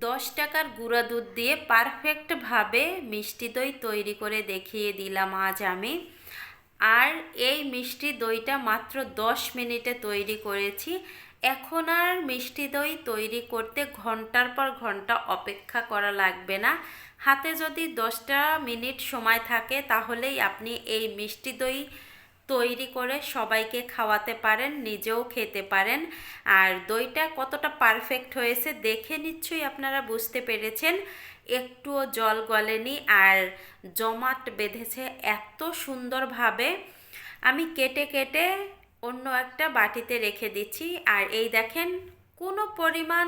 দশ টাকার গুঁড়া দুধ দিয়ে পারফেক্টভাবে মিষ্টি দই তৈরি করে দেখিয়ে দিলাম আজ আমি। আর এই মিষ্টি দইটা মাত্র দশ মিনিটে তৈরি করেছি। এখন আর মিষ্টি দই তৈরি করতে ঘণ্টার পর ঘণ্টা অপেক্ষা করা লাগবে না। হাতে যদি দশটা মিনিট সময় থাকে, তাহলেই আপনি এই মিষ্টি দই তৈরি করে সবাইকে খাওয়াতে পারেন, নিজেও খেতে পারেন। আর দইটা কতটা পারফেক্ট হয়েছে দেখে নিশ্চয়ই আপনারা বুঝতে পেরেছেন। একটুও জল গলেনি আর জমাট বেঁধেছে এত সুন্দরভাবে। আমি কেটে কেটে অন্য একটা বাটিতে রেখে দিচ্ছি। আর এই দেখেন কোনো পরিমাণ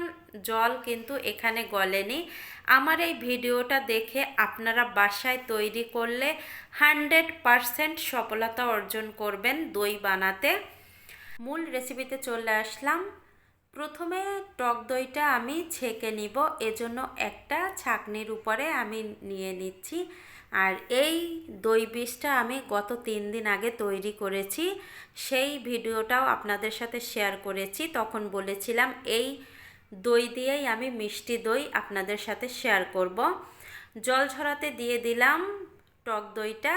জল কিন্তু এখানে গলেনি। আমার এই ভিডিওটা দেখে আপনারা বাসায় তৈরি করলে হান্ড্রেড পারসেন্ট সফলতা অর্জন করবেন দই বানাতে। মূল রেসিপিতে চলে আসলাম। প্রথমে টক দইটা আমি ছেঁকে নিব, এজন্য একটা ছাকনির উপরে আমি নিয়ে নিচ্ছি। আর এই দই বীজটা আমি গত তিন দিন আগে তৈরি করেছি। সেই ভিডিওটাও আপনাদের সাথে শেয়ার করেছি। তখন বলেছিলাম, এই দই দিয়েই আমি মিষ্টি দই আপনাদের সাথে শেয়ার করব। জল ঝরাতে দিয়ে দিলাম টক দইটা।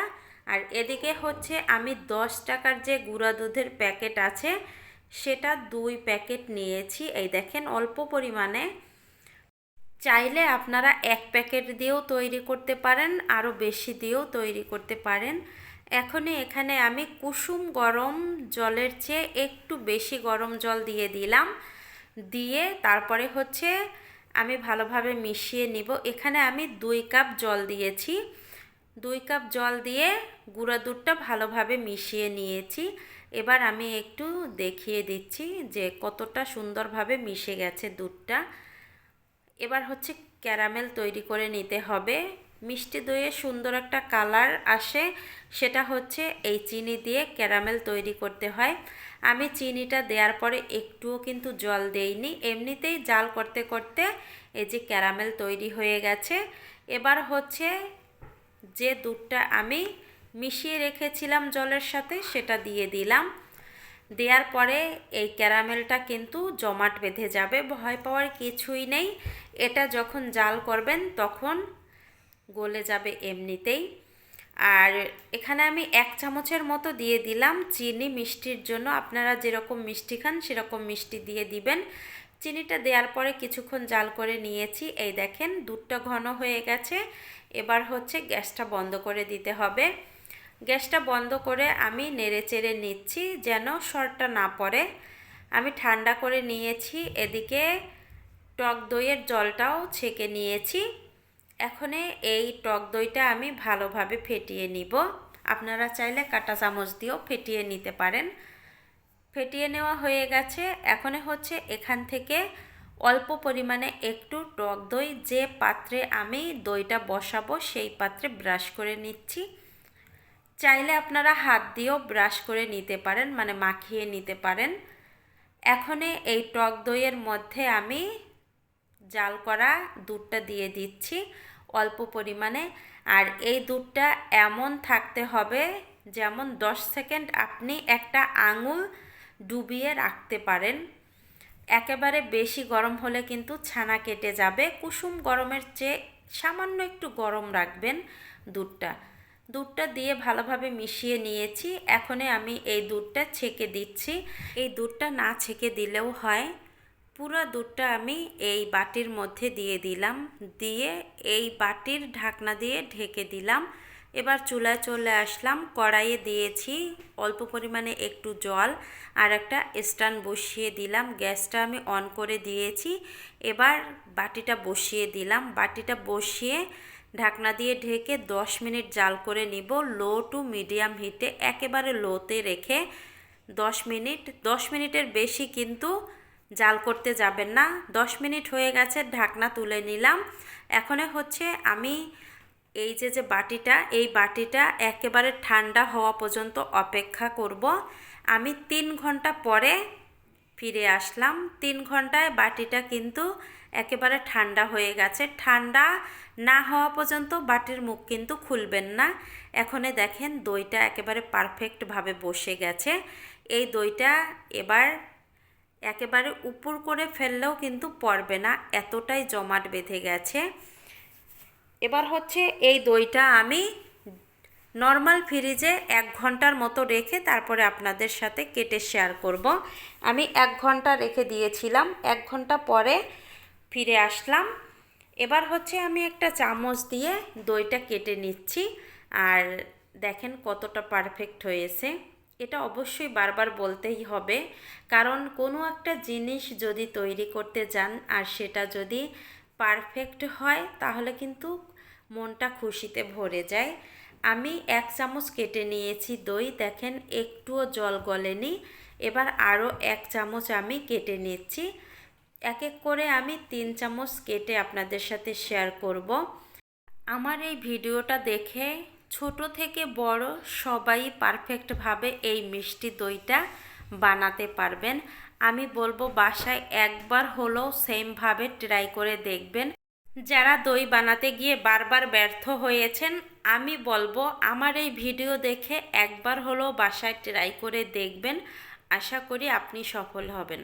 আর এদিকে হচ্ছে আমি দশ টাকার যে গুঁড়া দুধের প্যাকেট আছে, সেটা দুই প্যাকেট নিয়েছি। এই দেখেন, অল্প পরিমাণে চাইলে আপনারা এক প্যাকেট দিয়েও তৈরি করতে পারেন, আরও বেশি দিয়েও তৈরি করতে পারেন। এখনই এখানে আমি কুসুম গরম জলের চেয়ে একটু বেশি গরম জল দিয়ে দিলাম। দিয়ে তারপরে হচ্ছে আমি ভালোভাবে মিশিয়ে নিব। এখানে আমি দুই কাপ জল দিয়েছি। দুই কাপ জল দিয়ে গুঁড়া দুধটা ভালোভাবে মিশিয়ে নিয়েছি। এবার আমি একটু দেখিয়ে দিচ্ছি যে কতটা সুন্দরভাবে মিশে গেছে দুধটা। এবার হচ্ছে ক্যারামেল তৈরি করে নিতে হবে। মিষ্টি দইয়ে সুন্দর একটা কালার আসে, সেটা হচ্ছে এই চিনি দিয়ে ক্যারামেল তৈরি করতে হয়। আমি চিনিটা দেওয়ার পরে একটুও কিন্তু জল দেইনি, এমনিতেই জাল করতে করতে এই যে ক্যারামেল তৈরি হয়ে গেছে। এবার হচ্ছে যে দুধটা আমি মিশিয়ে রেখেছিলাম জলের সাথে, সেটা দিয়ে দিলাম। দেওয়ার পরে এই ক্যারামেলটা কিন্তু জমাট বেঁধে যাবে, ভয় পাওয়ার কিছুই নেই। এটা যখন জাল করবেন তখন গলে যাবে এমনিতেই। আর এখানে আমি এক চামচের মতো দিয়ে দিলাম চিনি মিষ্টির জন্য। আপনারা যেরকম মিষ্টি খান সেরকম মিষ্টি দিয়ে দিবেন। চিনিটা দেওয়ার পরে কিছুক্ষণ জাল করে নিয়েছি। এই দেখেন দুধটা ঘন হয়ে গেছে। এবার হচ্ছে গ্যাসটা বন্ধ করে দিতে হবে। গ্যাসটা বন্ধ করে আমি নেড়ে চেড়ে নিচ্ছি যেন শরটা না পড়ে। আমি ঠান্ডা করে নিয়েছি, এদিকে টক দইয়ের জলটাও ছেঁকে নিয়েছি। এখন এই টক দইটা আমি ভালোভাবে ফেটিয়ে নিব। আপনারা চাইলে কাটা চামচ দিয়েও ফেটিয়ে নিতে পারেন। ফেটিয়ে নেওয়া হয়ে গেছে। এখন হচ্ছে এখান থেকে অল্প পরিমাণে একটু টক দই, যে পাত্রে আমি দইটা বসাবো সেই পাত্রে ব্রাশ করে নিচ্ছি। চাইলে আপনারা হাত দিয়েও ব্রাশ করে নিতে পারেন মানে মাখিয়ে নিতে পারেন। এখনে এই টক দইয়ের মধ্যে আমি জাল করা দুধটা দিয়ে দিচ্ছি অল্প পরিমাণে। আর এই দুধটা এমন থাকতে হবে যেমন 10 সেকেন্ড আপনি একটা আঙুল ডুবিয়ে রাখতে পারেন। একেবারে বেশি গরম হলে কিন্তু ছানা কেটে যাবে। কুসুম গরমের চেয়ে সামান্য একটু গরম রাখবেন দুধটা। দুধটা দিয়ে ভালোভাবে মিশিয়ে নিয়েছি। এখনে আমি এই দুধটা ছেঁকে দিচ্ছি। এই দুধটা না ছেঁকে দিলেও হয়। পুরো দুধটা আমি এই বাটির মধ্যে দিয়ে দিলাম। দিয়ে এই বাটির ঢাকনা দিয়ে ঢেকে দিলাম। এবার চুলায় চলে আসলাম। কড়াইয়ে দিয়েছি অল্প পরিমাণে একটু জল আর একটা স্ট্যান্ড বসিয়ে দিলাম। গ্যাসটা আমি অন করে দিয়েছি। এবার বাটিটা বসিয়ে দিলাম। বাটিটা বসিয়ে ঢাকনা দিয়ে ঢেকে 10 মিনিট জাল করে নিব। লো টু মিডিয়াম হিটে একেবারে লোতে রেখে 10 মিনিট 10 মিনিটের বেশি কিন্তু জাল করতে যাবেন না। 10 মিনিট হয়ে গেছে, ঢাকনা তুলে নিলাম। এখন হচ্ছে আমি এই যে যে বাটিটা, এই বাটিটা একেবারে ঠান্ডা হওয়া পর্যন্ত অপেক্ষা করব। আমি তিন ঘণ্টা পরে ফিরে আসলাম। তিন ঘন্টায় বাটিটা কিন্তু একেবারে ঠান্ডা হয়ে গেছে। ঠান্ডা না হওয়া পর্যন্ত বাটির মুখ কিন্তু খুলবেন না। এখনে দেখেন দইটা একেবারে পারফেক্টভাবে বসে গেছে। এই দইটা এবার একেবারে উপর করে ফেললেও কিন্তু পড়বে না, এতটাই জমাট বেঁধে গেছে। এবার হচ্ছে এই দইটা আমি নর্মাল ফ্রিজে এক ঘণ্টার মতো রেখে তারপরে আপনাদের সাথে কেটে শেয়ার করব। আমি এক ঘণ্টা রেখে দিয়েছিলাম, এক ঘণ্টা পরে ফিরে আসলাম। এবার হচ্ছে আমি একটা চামচ দিয়ে দইটা কেটে নিচ্ছি। আর দেখেন কতটা পারফেক্ট হয়েছে। এটা অবশ্যই বারবার বলতেই হবে, কারণ কোনো একটা জিনিস যদি তৈরি করতে যান আর সেটা যদি পারফেক্ট হয়, তাহলে কিন্তু মনটা খুশিতে ভরে যায়। আমি এক চামচ কেটে নিয়েছি দই, দেখেন একটুও জল গলেনি। এবার আরও এক চামচ আমি কেটে নিচ্ছি। এক এক করে আমি তিন চামচ কেটে আপনাদের সাথে শেয়ার করব। আমার এই ভিডিওটা দেখে ছোট থেকে বড় সবাই পারফেক্টভাবে এই মিষ্টি দইটা বানাতে পারবেন। আমি বলব বাসায় একবার হলেও সেমভাবে ট্রাই করে দেখবেন। যারা দই বানাতে গিয়ে বারবার ব্যর্থ হয়েছেন, আমি বলব আমার এই ভিডিও দেখে একবার হলেও বাসায় ট্রাই করে দেখবেন। আশা করি আপনি সফল হবেন।